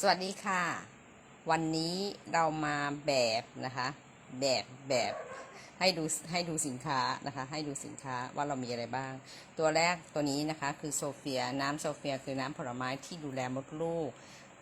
สวัสดีค่ะ วันนี้เรามาแบบนะคะ แบบแบบให้ดูให้ดูสินค้านะคะ ให้ดูสินค้าว่าเรามีอะไรบ้าง ตัวแรกตัวนี้นะคะคือโซเฟียน้ำโซเฟียคือน้ำผลไม้ที่ดูแลมดลูก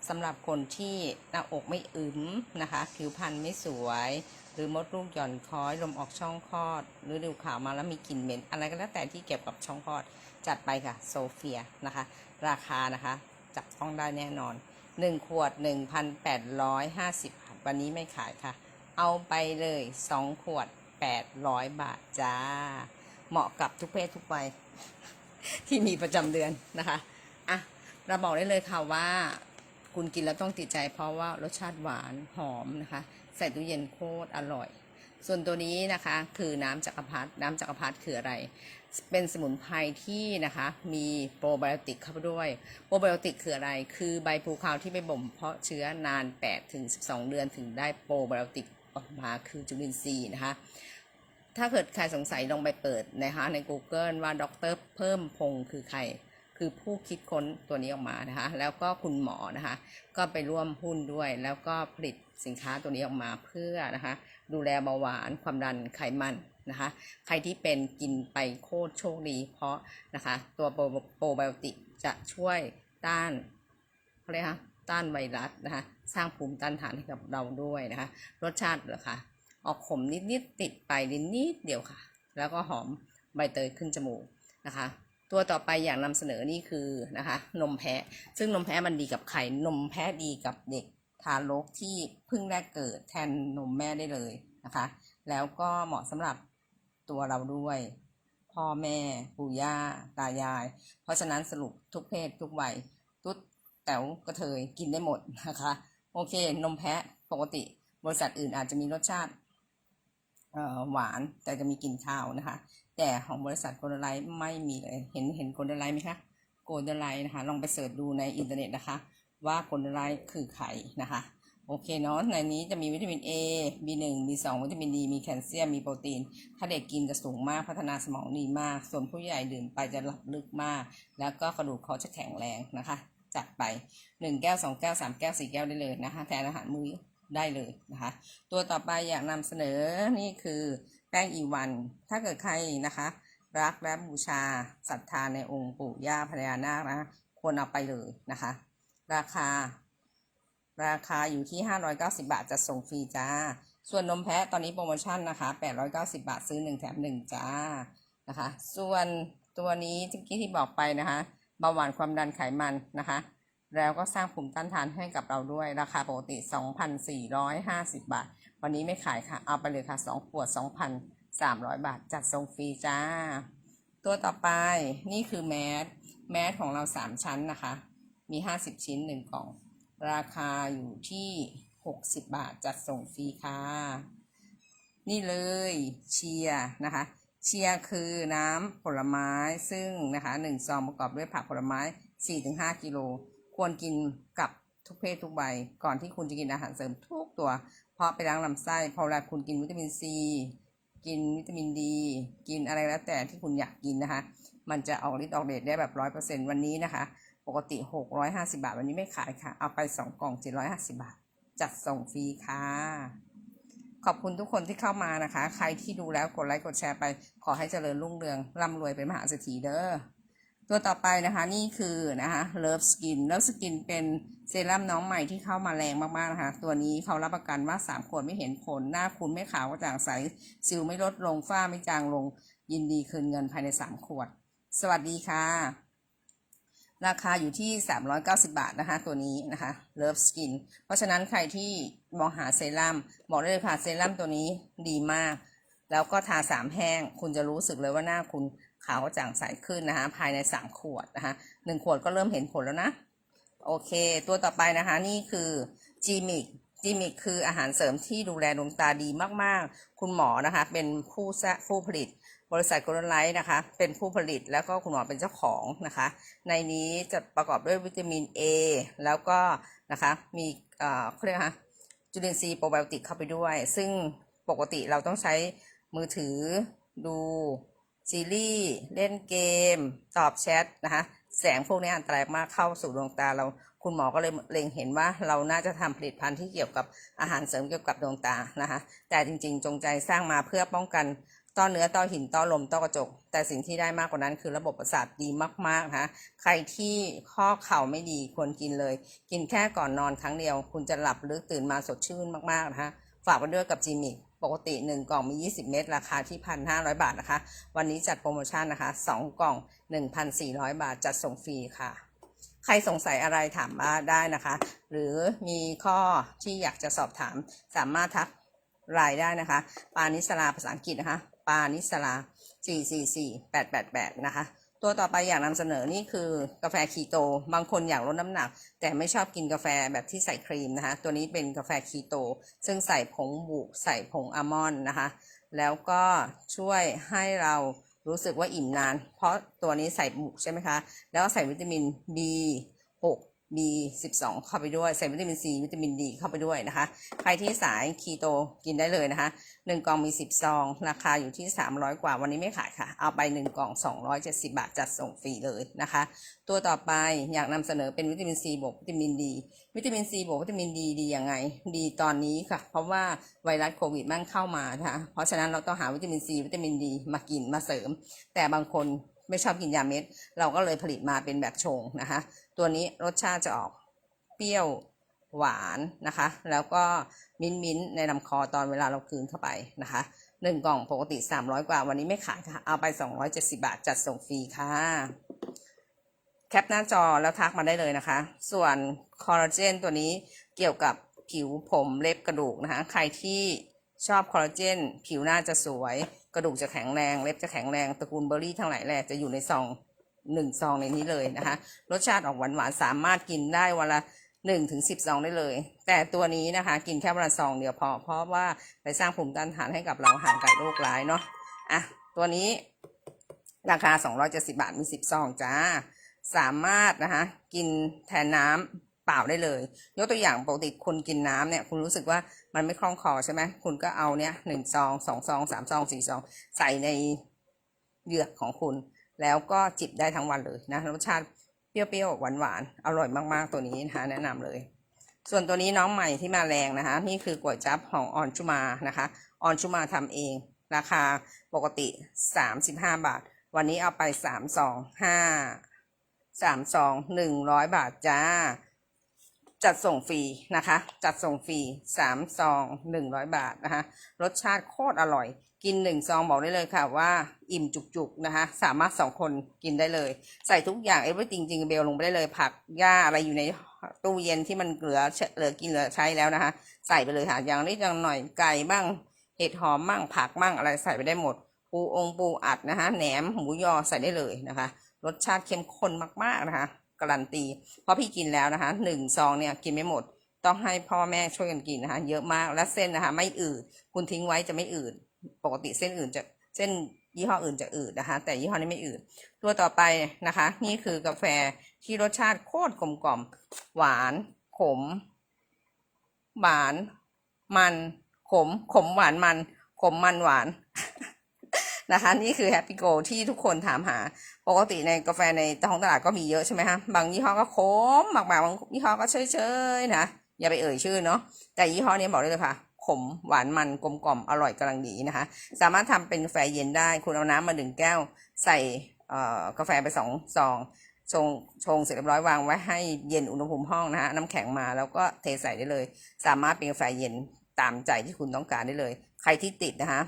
สำหรับคนที่หน้าอกไม่อึมนะคะผิวพรรณไม่สวย หรือมดลูกหย่อนคล้อยลมออกช่องคลอด หรือดูข่าวมาแล้วมีกลิ่นเหม็น อะไรก็แล้วแต่ที่เกี่ยวกับช่องคลอด จัดไปค่ะโซเฟียนะคะ ราคานะคะ จับต้องได้แน่นอน หนึ่งขวดหนึ่งพันแปดร้อยห้าสิบบาทวันนี้ไม่ขายค่ะ เอาไปเลยสองขวดแปดร้อยบาทจ้า เหมาะกับทุกเพศทุกวัย ที่มีประจำเดือนนะคะอะเราบอกได้เลยค่ะว่าคุณกินแล้วต้องติดใจเพราะว่ารสชาติหวานหอมนะคะ ใส่ตู้เย็นโคตรอร่อย ส่วนตัวนี้นะคะคือน้ำจักรพรรดิน้ำจักรพรรดิคืออะไร เป็นสมุนไพรที่นะคะมีโปรไบโอติกเข้าไปด้วย โปรไบโอติกคืออะไร คือใบพลูคาที่ไปบ่มเพาะเชื้อนาน8ถึง12 เดือนถึงได้โปรไบโอติกออกมาคือจุลินทรีย์นะคะ ถ้าเกิดใครสงสัยลองไปเปิดนะคะใน Google ว่าดรเพิ่มพงคือใคร คือผู้คิดค้นตัวนี้ออกมานะคะ แล้วก็คุณหมอนะคะ ก็ไปร่วมหุ้นด้วย แล้วก็ผลิตสินค้าตัวนี้ออกมาเพื่อนะคะ ดูแลเบาหวานความดันไขมันนะคะ ใครที่เป็นกินไปโคตรโชคดีเพราะนะคะ ตัวโปรไบโอติกจะช่วยต้านเขาเรียกคะต้านไวรัสนะคะ สร้างภูมิต้านทานให้กับเราด้วยนะคะ รสชาติเหรอคะออกขมนิดๆติดไปลิ้นนิดเดียวค่ะ แล้วก็หอมใบเตยขึ้นจมูกนะคะ ตัวต่อไปอยากนำเสนอนี่คือนะคะนมแพะ ซึ่งนมแพะมันดีกับไข่นมแพะดีกับเด็กทารกที่เพิ่งแรกเกิดแทนนมแม่ได้เลยนะคะ แล้วก็เหมาะสำหรับตัวเราด้วยพ่อแม่ ปู่ย่า ตายาย เพราะฉะนั้นสรุปทุกเพศทุกวัยตุ๊ดแต๋วกระเทยกินได้หมดนะคะ โอเคนมแพะปกติ บริษัทอื่นอาจจะมีรสชาติหวานแต่จะมีกลิ่นคาวนะคะ แต่ของบริษัทโกลเดนไลท์ไม่มีเลย เห็นเห็นโกลเดนไลท์ไหมคะโกลเดนไลท์นะคะ ลองไปเสิร์ชดูในอินเทอร์เน็ตนะคะ ว่าโกลเดนไลท์คือไข่นะคะ โอเคเนาะ ในนี้จะมีวิตามิน A B1 B2 วิตามินดี มีแคลเซียม มีโปรตีน ถ้าเด็กกินจะสูงมาก พัฒนาสมองดีมาก ส่วนผู้ใหญ่ดื่มไปจะหลับลึกมาก แล้วก็กระดูกเขาจะแข็งแรงนะคะ จัดไป 1 แก้ว 2 แก้ว 3 แก้ว 4 แก้วได้เลยนะคะ แทนอาหารมื้อได้เลยนะคะ ตัวต่อไปอยากนำเสนอนี่คือ แป้งอีวัน ถ้าเกิดใครนะคะ รักและบูชาศรัทธาในองค์ปู่ย่าพญานาคนะควรเอาไปเลยนะคะ ราคา ราคาอยู่ที่ 590 บาทจะส่งฟรีจ้า ส่วนนมแพะตอนนี้โปรโมชั่นนะคะ 890 บาทซื้อ 1 แถม 1 จ้านะคะ ส่วนตัวนี้ที่เมื่อกี้ที่บอกไปนะคะเบาหวานความดันไขมันนะคะ แล้วก็สร้างภูมิต้านทานให้กับเราด้วยราคาปกติ 2,450 บาท วันนี้ไม่ขายค่ะ เอาไปเลยค่ะ 2 ขวด 2,300 บาท จัดส่งฟรีจ้า ตัวต่อไปนี่คือแมส แมสของเรา 3 ชั้นนะคะ มี 50 ชิ้น 1 กล่อง ราคาอยู่ที่ 60 บาท จัดส่งฟรีค่ะ นี่เลยเชียนะคะ เชียคือน้ำผลไม้ซึ่งนะคะหนึ่งซองประกอบด้วยผักผลไม้ 4-5 กิโล ควรกินกับทุกเพศทุกใบก่อนที่คุณจะกินอาหารเสริมทุกตัว เพราะไปล้างลำไส้พอเวลาคุณกินวิตามินซีกินวิตามินดี กินอะไรแล้วแต่ที่คุณอยากกินนะคะ มันจะออกฤทธิ์ออกเดชได้แบบร้อยเปอร์เซ็นต์วันนี้นะคะ ปกติ 650 บาท วันนี้ไม่ขายค่ะ เอาไป 2 กล่อง 750 บาท จัดส่งฟรีค่ะ ขอบคุณทุกคนที่เข้ามานะคะ ใครที่ดูแล้วกดไลค์กดแชร์ไป ขอให้เจริญรุ่งเรืองร่ำรวยเป็นมหาเศรษฐีเด้อ ตัวต่อไปนะคะนี่คือนะคะ Love Skin Love Skin เป็นเซรั่มน้องใหม่ที่เข้ามาแรงมากๆนะคะ ตัวนี้เขารับประกันว่า 3 ขวดไม่เห็นผล หน้าคุณไม่ขาวกระจ่างใส สิวไม่ลดลงฝ้าไม่จางลง ยินดีคืนเงินภายใน 3 ขวด สวัสดีค่ะ ราคาอยู่ที่ 390 บาทนะคะ ตัวนี้นะคะ Love Skin เพราะฉะนั้นใครที่มองหาเซรั่มบอกได้เลยค่ะเซรั่มตัวนี้ดีมาก แล้วก็ทาสามแห้ง คุณจะรู้สึกเลยว่าหน้าคุณ ขาวกระจ่างใสขึ้นนะคะภายใน 3 ขวดนะคะหนึ่งขวดก็เริ่มเห็นผลแล้วนะ โอเค ตัวต่อไปนะคะนี่คือ g m i c g m i c คืออาหารเสริมที่ดูแลดวงตาดีมากๆ คุณหมอนะคะ เป็นผู้ผู้ผลิต บริษัทโกลไลท์นะคะ เป็นผู้ผลิตแล้วก็คุณหมอเป็นเจ้าของนะคะ ในนี้จะประกอบด้วยวิตามิน A แล้วก็นะคะมีเอ่อเขาเรียกนะคะจุลินทรีย์โปรไบโอติกเข้าไปด้วย ซึ่งปกติเราต้องใช้มือถือดู ซีรีส์เล่นเกม ตอบแชทนะคะแสงพวกนี้อันตรายมากเข้าสู่ดวงตาเราคุณหมอก็เลยเล็งเห็นว่าเราน่าจะทำผลิตภัณฑ์ที่เกี่ยวกับอาหารเสริมเกี่ยวกับดวงตานะคะแต่จริงๆ จงใจสร้างมาเพื่อป้องกันต้อเนื้อต้อหินต้อลมต้อกระจก แต่สิ่งที่ได้มากกว่านั้นคือระบบประสาทดีมากๆนะคะใครที่ข้อเข่าไม่ดีควรกินเลย กินแค่ก่อนนอนครั้งเดียว คุณจะหลับลึกตื่นมาสดชื่นมากๆนะคะฝากไว้ด้วยกับจีมิก ปกติ 1 กล่องมี 20 เม็ดราคาที่ 1,500 บาทนะคะ วันนี้จัดโปรโมชั่นนะคะ 2 กล่อง 1,400 บาทจัดส่งฟรีค่ะ ใครสงสัยอะไรถามมาได้นะคะ หรือมีข้อที่อยากจะสอบถามสามารถทักไลน์ได้นะคะ ปานิสลาภาษาอังกฤษนะคะ ปานิสลา444888 นะคะ ตัวต่อไปอยากนำเสนอนี่คือกาแฟคีโต บางคนอยากลดน้ำหนัก แต่ไม่ชอบกินกาแฟแบบที่ใส่ครีมนะคะ ตัวนี้เป็นกาแฟคีโต ซึ่งใส่ผงบุกใส่ผงอัลมอนด์นะคะ แล้วก็ช่วยให้เรารู้สึกว่าอิ่มนาน เพราะตัวนี้ใส่บุกใช่ไหมคะ แล้วก็ใส่วิตามิน B B12 เข้าไปด้วยใส่วิตามิน C วิตามิน D เข้าไปด้วยนะคะ ใครที่สายคีโตกินได้เลยนะคะ 1กล่องมี 10 ซอง ราคาอยู่ที่ 300 กว่าวันนี้ไม่ขายค่ะ เอาไป 1กล่อง 270 บาทจัดส่งฟรีเลยนะคะ ตัวต่อไปอยากนำเสนอเป็นวิตามิน C บวกวิตามิน D วิตามิน C บวกวิตามิน D ดียังไง ดีตอนนี้ค่ะ เพราะว่าไวรัสโควิดมันเข้ามานะคะเพราะฉะนั้นเราต้องหาวิตามิน C วิตามิน D มากินมาเสริม แต่บางคนไม่ชอบกินยาเม็ด เราก็เลยผลิตมาเป็นแบบชงนะคะ ตัวนี้รสชาติจะออกเปรี้ยวหวานนะคะ แล้วก็มิ้นมิ้นในลำคอตอนเวลาเรากืนเข้าไปนะคะหนึ่งกล่องปกติ 300 กว่า วันนี้ไม่ขายค่ะ เอาไป 270 บาท จัดส่งฟรีค่ะ แคปหน้าจอแล้วทักมาได้เลยนะคะ ส่วนคอลลาเจนตัวนี้เกี่ยวกับผิวผมเล็บกระดูกนะคะ ใครที่ชอบคอลลาเจน ผิวหน้าจะสวย กระดูกจะแข็งแรง เล็บจะแข็งแรง ตระกูลเบอร์รี่ทั้งหลายแหละจะอยู่ในซอง หนึ่งซองในนี้เลยนะคะ รสชาติออกหวานหวานสามารถกินได้วันละหนึ่งถึงสิบซองได้เลย แต่ตัวนี้นะคะ กินแค่วันละซองเดียวพอ เพราะว่าไปสร้างภูมิต้านทานให้กับเราห่างไกลโรคร้ายเนาะอะตัวนี้ราคา270บาทมี10ซองจ้า สามารถนะคะ กินแทนน้ำเปล่าได้เลย ยกตัวอย่างปกติคุณกินน้ำเนี่ย คุณรู้สึกว่ามันไม่คล่องคอใช่ไหมคุณก็เอาเนี่ยหนึ่งซองสองซองสามซองสี่ซอง ใส่ในเหยือกของคุณ แล้วก็จิบได้ทั้งวันเลยนะรสชาติเปรี้ยวๆหวานๆอร่อยมากๆตัวนี้นะคะแนะนำเลย ส่วนตัวนี้น้องใหม่ที่มาแรงนะคะ นี่คือก๋วยจั๊บของออนชุมานะคะออนชุมาทำเอง ราคาปกติ 35 บาท วันนี้เอาไป 3 2 5 3 2 100 บาทจ้า จัดส่งฟรีนะคะ จัดส่งฟรี3ซอง100 บาทนะคะ รสชาติโคตรอร่อย กิน1ซองบอกได้เลยค่ะว่าอิ่มจุกๆนะคะ สามารถ2คนกินได้เลย ใส่ทุกอย่างเอเวอร์จริงๆเบลลงไปได้เลย ผักหญ้าอะไรอยู่ในตู้เย็นที่มันเหลือเหลือกินเหลือใช้แล้วนะคะ ใส่ไปเลยค่ะอย่างนิดอย่างหน่อยไก่บ้างเห็ดหอมมั่งผักมั่งอะไรใส่ไปได้หมด ปูองปูอัดนะคะแหนมหมูยอใส่ได้เลยนะคะ รสชาติเข้มข้นมากๆนะคะการันตี เพราะพี่กินแล้วนะคะหนึ่งซองเนี่ยกินไม่หมด ต้องให้พ่อแม่ช่วยกันกินนะคะ เยอะมากและเส้นนะคะ ไม่อืดคุณทิ้งไว้จะไม่อืด ปกติเส้นอื่นจะเส้นยี่ห้ออื่นจะอืดนะคะ แต่ยี่ห้อนี้ไม่อืดตัวต่อไปนะคะ นี่คือกาแฟที่รสชาติโคตรกลมกล่อม หวานขม หวาน มัน ขม ขมหวานมัน ขมมันหวานนะคะ นี่คือแฮปปี้โกที่ทุกคนถามหา ปกติในกาแฟในท้องตลาดก็มีเยอะใช่ไหมคะบางยี่ห้อก็ขมมากบางยี่ห้อก็เฉยๆนะอย่าไปเอ่ยชื่อเนาะแต่ยี่ห้อนี้บอกได้เลยค่ะ ขมหวานมันกลมกล่อมอร่อยกำลังดีนะคะ สามารถทำเป็นกาแฟเย็นได้ คุณเอาน้ำมาหนึ่งแก้ว ใส่กาแฟไปสองซองชงชงเสร็จเรียบร้อยวางไว้ให้เย็นอุณหภูมิห้องนะฮะน้ำแข็งมาแล้วก็เทใส่ได้เลย สามารถเป็นกาแฟเย็นตามใจที่คุณต้องการได้เลย ใครที่ติดนะคะ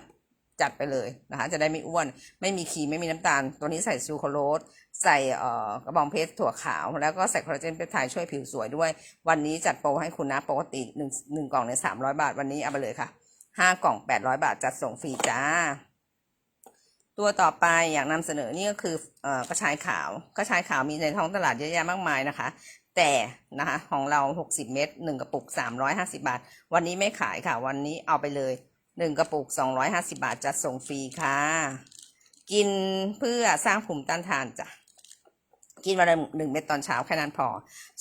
จัดไปเลยนะคะจะได้ไม่อ้วน ไม่มีครีมไม่มีน้ำตาล ตัวนี้ใส่ซูโครโรสใส่เอ่อกระบองเพชรถั่วขาว แล้วก็ใส่คอลลาเจนเปปไทด์ช่วยผิวสวยด้วย วันนี้จัดโปรให้คุณนะปกติหนึ่งหนึ่งกล่องในสามร้อยบาท วันนี้เอาไปเลยค่ะห้ากล่องแปดร้อยบาทจัดส่งฟรีจ้า ตัวต่อไปอยากนำเสนอนี่ก็คือเอ่อกระชายขาวกระชายขาวมีในท้องตลาดเยอะแยะมากมายนะคะแต่นะคะของเรา 60 เม็ด1กระปุก 350 บาท วันนี้ไม่ขายค่ะ วันนี้เอาไปเลย 1กระปุก 250 บาทจัดส่งฟรีค่ะ กินเพื่อสร้างภูมิต้านทานจ้ะ กินวันละหนึ่งเม็ดตอนเช้าแค่นั้นพอ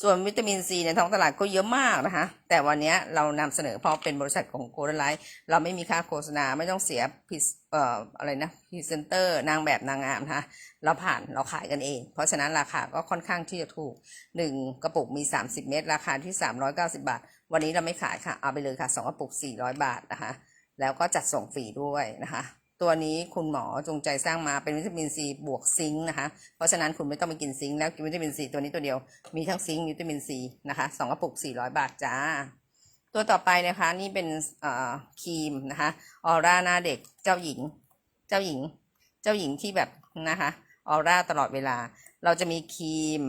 ส่วนวิตามินซีในท้องตลาดก็เยอะมากนะคะ แต่วันนี้เรานำเสนอเพราะเป็นบริษัทของโกลไลท์เราไม่มีค่าโฆษณาไม่ต้องเสียพิเอ่ออะไรนะพรีเซนเตอร์นางแบบนางงามนะคะเราผ่านเราขายกันเอง เพราะฉะนั้นราคาก็ค่อนข้างที่จะถูก 1 กระปุกมี 30 เม็ดราคาที่ 390 บาท วันนี้เราไม่ขายค่ะเอาไปเลยค่ะ 2 กระปุก 400 บาทนะคะ แล้วก็จัดส่งฟรีด้วยนะคะ ตัวนี้คุณหมอจงใจสร้างมาเป็นวิตามินซีบวกซิงค์นะคะ เพราะฉะนั้นคุณไม่ต้องไปกินซิงค์แล้วกินวิตามินซีตัวนี้ตัวเดียวมีทั้งซิงค์วิตามินซีนะคะสองกระปุก 400 บาทจ้า ตัวต่อไปนะคะนี่เป็นครีมนะคะออร่าหน้าเด็กเจ้าหญิง เจ้าหญิง เจ้าหญิงที่แบบนะคะออร่าตลอดเวลา เราจะมีครีม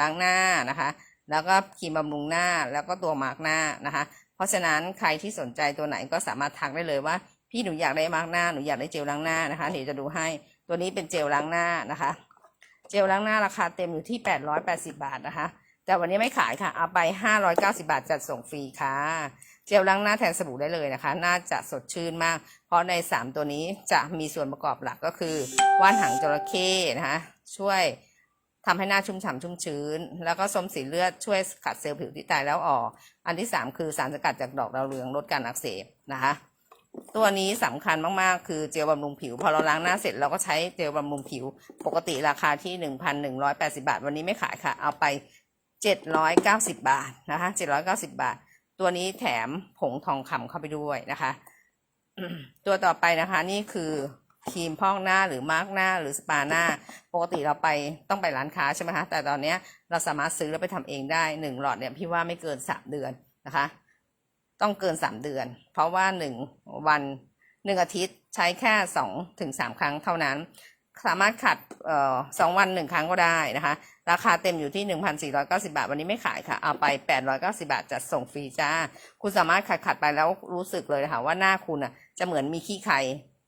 ล้างหน้านะคะ แล้วก็ครีมบำรุงหน้าแล้วก็ตัวมาร์กหน้านะคะ ราะฉะนั้นใครที่สนใจตัวไหนก็สามารถทักได้เลยว่า พี่หนูอยากได้มาร์กหน้าหนูอยากได้เจลล้างหน้านะคะเดี๋ยวจะดูให้ตัวนี้เป็นเจลล้างหน้านะคะ เจลล้างหน้าราคาเต็มอยู่ที่ 880 บาทนะคะ แต่วันนี้ไม่ขายค่ะ เอาไป 590 บาทจัดส่งฟรีค่ะ เจลล้างหน้าแทนสบู่ได้เลยนะคะ น่าจะสดชื่นมาก เพราะใน 3 ตัวนี้จะมีส่วนประกอบหลักก็คือ ว่านหางจระเข้นะคะ ช่วย ทำให้หน้าชุ่มฉ่ำชุ่มชื้น แล้วก็ส้มสีเลือดช่วยขัดเซลล์ผิวที่ตายแล้วออก อันที่ 3 คือสารสกัดจากดอกดาวเรืองลดการอักเสบนะคะ ตัวนี้สำคัญมาก ๆ คือเจลบำรุงผิว พอเราล้างหน้าเสร็จเราก็ใช้เจลบำรุงผิว ปกติราคาที่ 1,180 บาท วันนี้ไม่ขายค่ะ เอาไป 790 บาทนะคะ790 บาท ตัวนี้แถมผงทองคำเข้าไปด้วยนะคะ ตัวต่อไปนะคะนี่คือ ครีมพอกหน้าหรือมาร์กหน้าหรือสปาหน้า ปกติเราไปต้องไปร้านค้าใช่ไหมคะ แต่ตอนนี้เราสามารถซื้อแล้วไปทำเองได้หนึ่งหลอดเนี่ยพี่ว่าไม่เกินสามเดือนนะคะ ต้องเกินสามเดือน เพราะว่าหนึ่งวันหนึ่งอาทิตย์ใช้แค่สองถึงสามครั้งเท่านั้น สามารถขัดเอ่อสองวันหนึ่งครั้งก็ได้นะคะ ราคาเต็มอยู่ที่หนึ่งพันสี่ร้อยเก้าสิบาท วันนี้ไม่ขายค่ะ เอาไปแปดร้อยเก้าสิบาทจัดส่งฟรีจ้า คุณสามารถขัดขัดไปแล้วรู้สึกเลยค่ะว่าหน้าคุณอะจะเหมือนมีขี้ไข่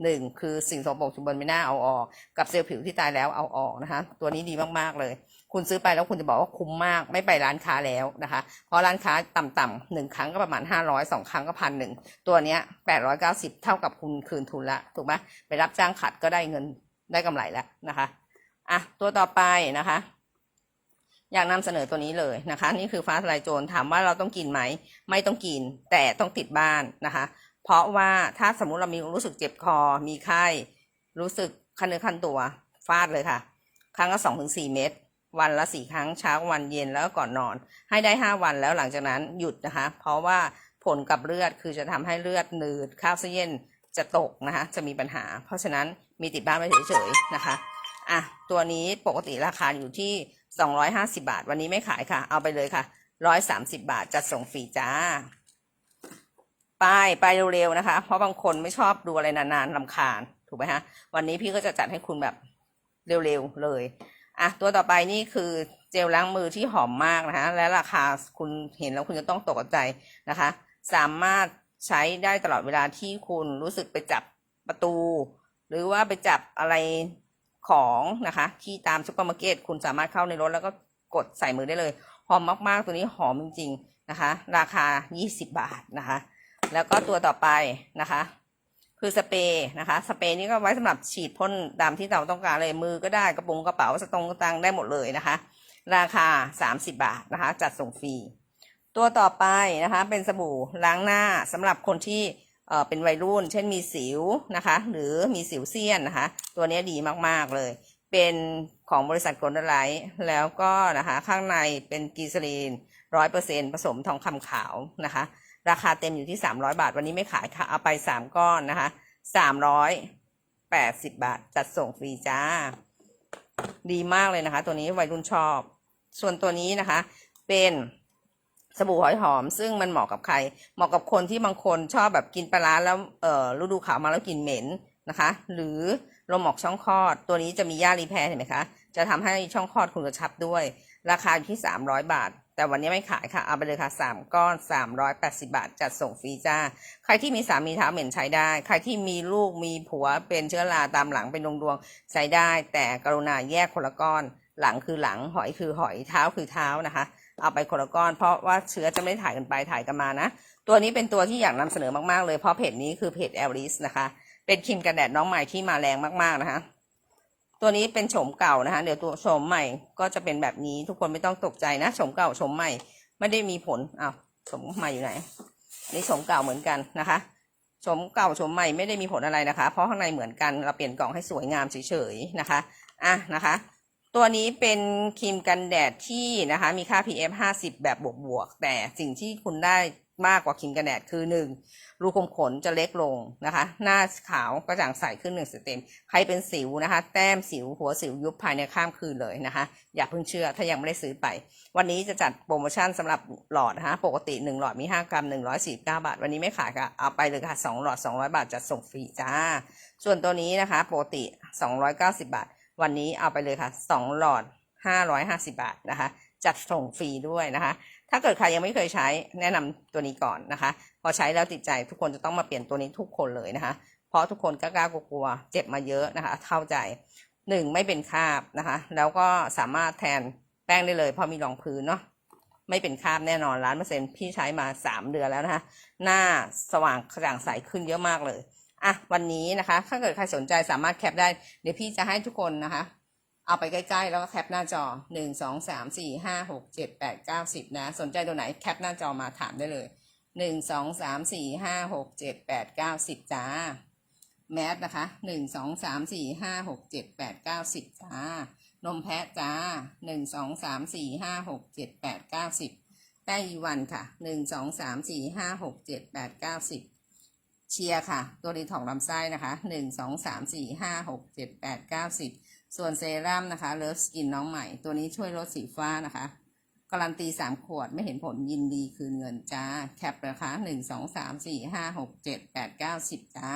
หนึ่งคือสิ่งสกปรกอยู่บนใบหน้าเอาออก กับเซลล์ผิวที่ตายแล้วเอาออกนะคะ ตัวนี้ดีมากๆเลย คุณซื้อไปแล้วคุณจะบอกว่าคุ้มมาก ไม่ไปร้านค้าแล้วนะคะ เพราะร้านค้าต่ำๆหนึ่งครั้งก็ประมาณห้าร้อยสองครั้งก็พันหนึ่งตัวเนี้ยแปดร้อยเก้าสิบเท่ากับคุณคืนทุนละถูกไหมไปรับจ้างขัดก็ได้เงินได้กำไรแล้วนะคะอะตัวต่อไปนะคะอยากนำเสนอตัวนี้เลยนะคะ นี่คือฟ้าทลายโจรถามว่าเราต้องกินไหม ไม่ต้องกินแต่ต้องติดบ้านนะคะ เพราะว่าถ้าสมมุติเรามีรู้สึกเจ็บคอ มีไข้ รู้สึกคันเนื้อคันตัว ฟาดเลยค่ะ ครั้งละสองถึงสี่เม็ด วันละสี่ครั้ง เช้าวันเย็นแล้วก่อนนอน ให้ได้ห้าวันแล้วหลังจากนั้นหยุดนะคะ เพราะว่าผลกับเลือดคือจะทำให้เลือดหนืดค่าออกซิเจนจะตกนะคะ จะมีปัญหา เพราะฉะนั้นมีติดบ้านไว้เฉยๆนะคะ อะ ตัวนี้ปกติราคาอยู่ที่ 250 บาท วันนี้ไม่ขายค่ะ เอาไปเลยค่ะ 130 บาทจัดส่งฟรีจ้า ไปไปเร็วๆนะคะ เพราะบางคนไม่ชอบดูอะไรนานๆลำคาญถูกไหมฮะวันนี้พี่ก็จะจัดให้คุณแบบเร็วๆเลยอะตัวต่อไปนี่คือเจลล้างมือที่หอมมากนะคะและราคาคุณเห็นแล้วคุณจะต้องตกใจนะคะ สามารถใช้ได้ตลอดเวลาที่คุณรู้สึกไปจับประตู หรือว่าไปจับอะไรของนะคะ ที่ตามซุปเปอร์มาร์เก็ตคุณสามารถเข้าในรถแล้วก็กดใส่มือได้เลย หอมมากๆ ตัวนี้หอมจริงๆนะคะ ราคา 20 บาทนะคะ แล้วก็ตัวต่อไปนะคะ คือสเปรย์นะคะ สเปรย์นี้ก็ไว้สำหรับฉีดพ่นตามที่เราต้องการเลยมือก็ได้กระปุงกระเป๋าสตงตังได้หมดเลยนะคะ ราคา 30 บาทนะคะ จัดส่งฟรีตัวต่อไปนะคะ เป็นสบู่ล้างหน้าสำหรับคนที่เอ่อเป็นวัยรุ่น เช่นมีสิวนะคะ หรือมีสิวเซียนนะคะ ตัวนี้ดีมากๆเลย เป็นของบริษัทโกลด์ไลท์แล้วก็นะคะ ข้างในเป็นกีซอรีนร้อยเปอร์เซ็นผสมทองคำขาวนะคะ ราคาเต็มอยู่ที่ 300 บาท วันนี้ไม่ขายค่ะ เอาไป 3 ก้อนนะคะ 380 บาท จัดส่งฟรีจ้า ดีมากเลยนะคะ ตัวนี้วัยรุ่นชอบ ส่วนตัวนี้นะคะ เป็นสบู่หอยหอม ซึ่งมันเหมาะกับใคร เหมาะกับคนที่บางคนชอบแบบกินปลาแล้วเอ่อฤดูขาวมาแล้วกินเหม็นนะคะ หรือลมออกช่องคลอด ตัวนี้จะมีย่ารีแพร์เห็นไหมคะ จะทำให้ช่องคลอดคุณกระชับด้วย ราคาอยู่ที่ 300 บาท แต่วันนี้ไม่ขายค่ะ เอาไปเลยค่ะ 3 ก้อน 380 บาท จัดส่งฟรีจ้า ใครที่มีสามีเท้าเหม็นใช้ได้ ใครที่มีลูกมีผัวเป็นเชื้อราตามหลังเป็นดวงดวงๆใช้ได้ แต่กรุณาแยกคนละก้อน หลังคือหลัง หอยคือหอยเท้าคือเท้านะคะ เอาไปคนละก้อน เพราะว่าเชื้อจะไม่ถ่ายกันไปถ่ายกันมานะ ตัวนี้เป็นตัวที่อยากนำเสนอมากๆเลย เพราะเพจนี้คือเพจแอลลิสนะคะ เป็นครีมกันแดดน้องใหม่ที่มาแรงมากๆนะคะ ตัวนี้เป็นโฉมเก่านะคะ เดี๋ยวตัวโฉมใหม่ก็จะเป็นแบบนี้ทุกคนไม่ต้องตกใจนะโฉมเก่าโฉมใหม่ไม่ได้มีผลอ้าวโฉมใหม่อยู่ไหนอันนี่โฉมเก่าเหมือนกันนะคะโฉมเก่าโฉมใหม่ไม่ได้มีผลอะไรนะคะ เพราะข้างในเหมือนกันเราเปลี่ยนกล่องให้สวยงามเฉยๆนะคะอะนะคะ ตัวนี้เป็นครีมกันแดดที่นะคะ มีค่า PF 50 แบบบวกๆแต่สิ่งที่คุณได้ มากกว่าครีมกันแดดคือหนึ่งรูขุมขนจะเล็กลงนะคะ หน้าขาวกระจ่างใสขึ้นหนึ่งสเต็มใครเป็นสิวนะคะ แต้มสิวหัวสิวยุบภายในข้ามคืนเลยนะคะ อย่าเพิ่งเชื่อถ้ายังไม่ได้ซื้อไป วันนี้จะจัดโปรโมชั่นสำหรับหลอดนะคะปกติ 1 หลอดมี 5 กรัม 149 บาท วันนี้ไม่ขายค่ะเอาไปเลยค่ะ 2 หลอด 200 บาทจัดส่งฟรีจ้า ส่วนตัวนี้นะคะปกติ 290 บาท วันนี้เอาไปเลยค่ะ 2 หลอด 550 บาทนะคะจัดส่งฟรีด้วยนะคะ ถ้าเกิดใครยังไม่เคยใช้แนะนำตัวนี้ก่อนนะคะ พอใช้แล้วติดใจทุกคนจะต้องมาเปลี่ยนตัวนี้ทุกคนเลยนะคะ เพราะทุกคนก็กล้ากลัวเจ็บมาเยอะนะคะ เข้าใจหนึ่งไม่เป็นคาบนะคะ แล้วก็สามารถแทนแป้งได้เลยพราะมีรองพื้นเนาะไม่เป็นคาบแน่นอนล้านเปอร์เซ็นต์พี่ใช้มาสามเดือนแล้วนะคะหน้าสว่างกระจ่างใสขึ้นเยอะมากเลยอะวันนี้นะคะ ถ้าเกิดใครสนใจสามารถแคปได้ เดี๋ยวพี่จะให้ทุกคนนะคะ เอาไปใกล้ๆ แล้วก็แคปหน้าจอหนึ่งสองสามสี่ห้าหกเจ็ดแปดเก้าสิบนะ สนใจตัวไหนแคปหน้าจอมาถามได้เลยหนึ่งสองสามสี่ห้าหกเจ็ดแปดเก้าสิบจ้า แมสนะคะหนึ่งสองสามสี่ห้าหกเจ็ดแปดเก้าสิบจ้า นมแพะจ้าหนึ่งสองสามสี่ห้าหกเจ็ดแปดเก้าสิบแงอีวันค่ะหนึ่งสองสามสี่ห้าหกเจ็ดแปดเก้าสิบเชียค่ะ ตัวดีถอกลำไส้นะคะหนึ่งสองสามสี่ห้าหกเจ็ดแปดเก้าสิบ ส่วนเซรั่มนะคะเลิฟสกินน้องใหม่ ตัวนี้ช่วยลดสีฟ้านะคะการันตีสามขวดไม่เห็นผลยินดีคืนเงินจ้า แคปนะคะหนึ่งสองสามสี่ห้าหกเจ็ดแปดเก้าสิบจ้า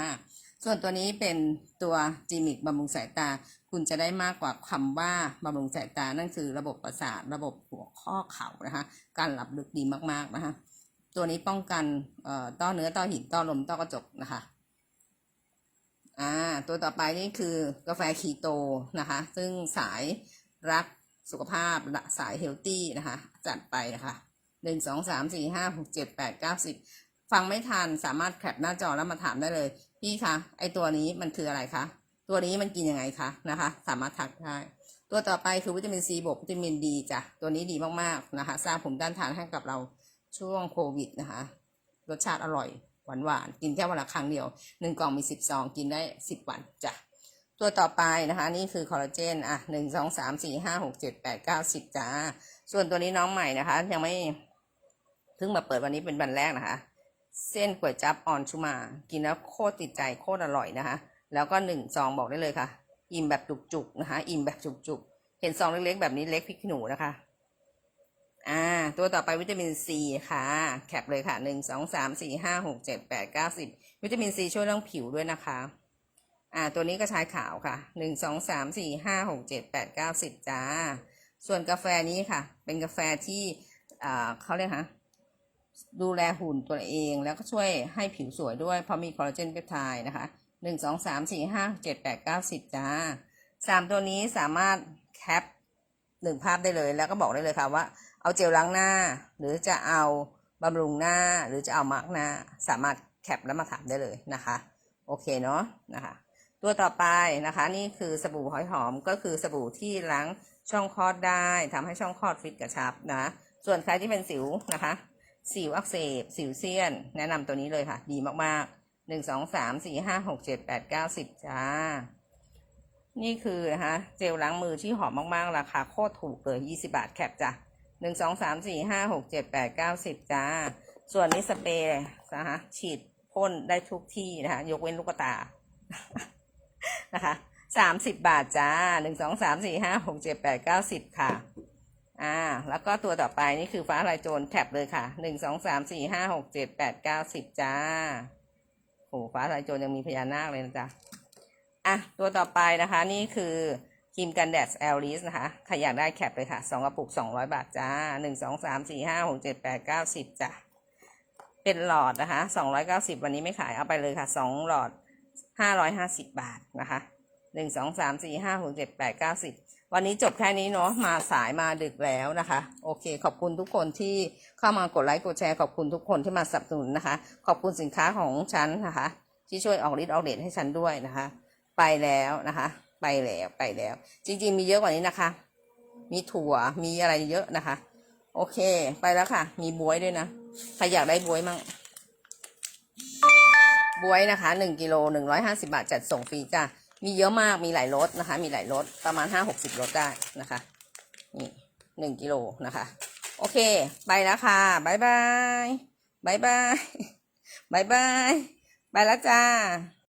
ส่วนตัวนี้เป็นตัวจิมิกบำรุงสายตา คุณจะได้มากกว่าคำว่าบำรุงสายตา นั่นคือระบบประสาทระบบหัวข้อเข่านะคะ การหลับลึกดีมากๆนะคะ ตัวนี้ป้องกันเอ่อต้อเนื้อต้อหินต้อลมต้อกระจกนะคะ อ่าตัวต่อไปนี่คือกาแฟคีโตนะคะ ซึ่งสายรักสุขภาพสายเฮลตี้นะคะ จัดไปนะคะหนึ่งสองสามสี่ห้าหกเจ็ดแปดเก้าสิบฟังไม่ทันสามารถแคปหน้าจอแล้วมาถามได้เลย พี่คะไอตัวนี้มันคืออะไรคะ ตัวนี้มันกินยังไงคะนะคะ สามารถทักได้ ตัวต่อไปคือวิตามินซีบวกวิตามินดีจ้ะตัวนี้ดีมากๆนะคะ สร้างภูมิต้านทานให้กับเราช่วงโควิดนะคะ รสชาติอร่อย หวานหวานๆกินแค่วันละครั้งเดียวหนึ่งกล่องมีสิบซองกินได้สิบวันจ้ะตัวต่อไปนะคะนี่คือคอลลาเจนอะหนึ่งสองสามสี่ห้าหกเจ็ดแปดเก้าสิบจ้าส่วนตัวนี้น้องใหม่นะคะ ยังไม่เพิ่งมาเปิดวันนี้เป็นวันแรกนะคะ เส้นก๋วยจั๊บออนชุมา กินแล้วโคตรติดใจโคตรอร่อยนะคะ แล้วก็หนึ่งซองบอกได้เลยค่ะ อิ่มแบบจุกๆนะคะ อิ่มแบบจุกๆเห็นซองเล็กๆแบบนี้เล็กพริกขี้หนูนะคะ อ่า ตัวต่อไปวิตามินซีค่ะ แคปเลยค่ะหนึ่งสองสามสี่ห้าหกเจ็ดแปดเก้าสิบวิตามินซีช่วยเรื่องผิวด้วยนะคะ อ่า ตัวนี้ก็ใช้ขาวค่ะหนึ่งสองสามสี่ห้าหกเจ็ดแปดเก้าสิบจ้า ส่วนกาแฟนี้ค่ะ เป็นกาแฟที่อ่าเขาเรียกฮะดูแลหุ่นตัวเองแล้วก็ช่วยให้ผิวสวยด้วย เพราะมีคอลลาเจนเปปไทด์นะคะหนึ่งสองสามสี่ห้าเจ็ดแปดเก้าสิบจ้าสามตัวนี้สามารถแคป หนึ่งภาพได้เลย แล้วก็บอกได้เลยค่ะว่า เอาเจลล้างหน้า หรือจะเอาบำรุงหน้าหรือจะเอามาร์กหน้า สามารถแคปแล้วมาถามได้เลยนะคะ โอเคเนาะนะคะ ตัวต่อไปนะคะ นี่คือสบู่หอยหอมก็คือสบู่ที่ล้างช่องคลอดได้ทำให้ช่องคลอดฟิตกระชับนะ ส่วนใครที่เป็นสิวนะคะ สิวอักเสบ สิวเซียน แนะนำตัวนี้เลยค่ะ ดีมากๆหนึ่งสองสามสี่ห้าหกเจ็ดแปดเก้าสิบจ้า นี่คือนะคะเจลล้างมือที่หอมมากๆ ราคาโคตรถูกเลยยี่สิบาทแคปจ้ะหนึ่งสองสามสี่ห้าหกเจ็ดแปดเก้าสิบจ้า ส่วนนี้สเปรย์นะคะฉีดพ่นได้ทุกที่นะคะ ยกเว้นลูกตา นะคะสามสิบบาทจ้าหนึ่งสองสามสี่ห้าหกเจ็ดแปดเก้าสิบค่ะ อ่า แล้วก็ตัวต่อไปนี่คือฟ้าลายโจรแคปเลยค่ะหนึ่งสองสามสี่ห้าหกเจ็ดแปดเก้าสิบจ้าโหฟ้าลายโจรยังมีพญานาคเลยนะจ๊ะ อะ ตัวต่อไปนะคะ นี่คือครีมกันแดดแอลลิสนะคะ ใครอยากได้แคปเลยค่ะสองกระปุกสองร้อยบาทจ้าหนึ่งสองสามสี่ห้าหกเจ็ดแปดเก้าสิบจ้ะเป็นหลอดนะคะสองร้อยเก้าสิบวันนี้ไม่ขายเอาไปเลยค่ะสองหลอดห้าร้อยห้าสิบบาทนะคะหนึ่งสองสามสี่ห้าหกเจ็ดแปดเก้าสิบวันนี้จบแค่นี้เนาะมาสายมาดึกแล้วนะคะ โอเค ขอบคุณทุกคนที่เข้ามากดไลค์กดแชร์ขอบคุณทุกคนที่มาสนับสนุนนะคะ ขอบคุณสินค้าของฉันนะคะ ที่ช่วยออกฤทธิ์ออกเดชให้ฉันด้วยนะคะ ไปแล้วนะคะ ไปแล้วไปแล้ว จริงๆ มีเยอะกว่านี้นะคะ มีถั่วมีอะไรเยอะนะคะ โอเค ไปแล้วค่ะ มีบวยด้วยนะใครอยากได้บวยมั่งบวยนะคะหนึ่งกิโลหนึ่งร้อยห้าสิบาทจัดส่งฟรีจ้ะมีเยอะมากมีหลายรสนะคะ มีหลายรสประมาณห้าหกสิบรสได้นะคะนี่หนึ่งกิโลนะคะ โอเค ไปแล้วค่ะบายบายบายบายบายบายไปแล้วจ้า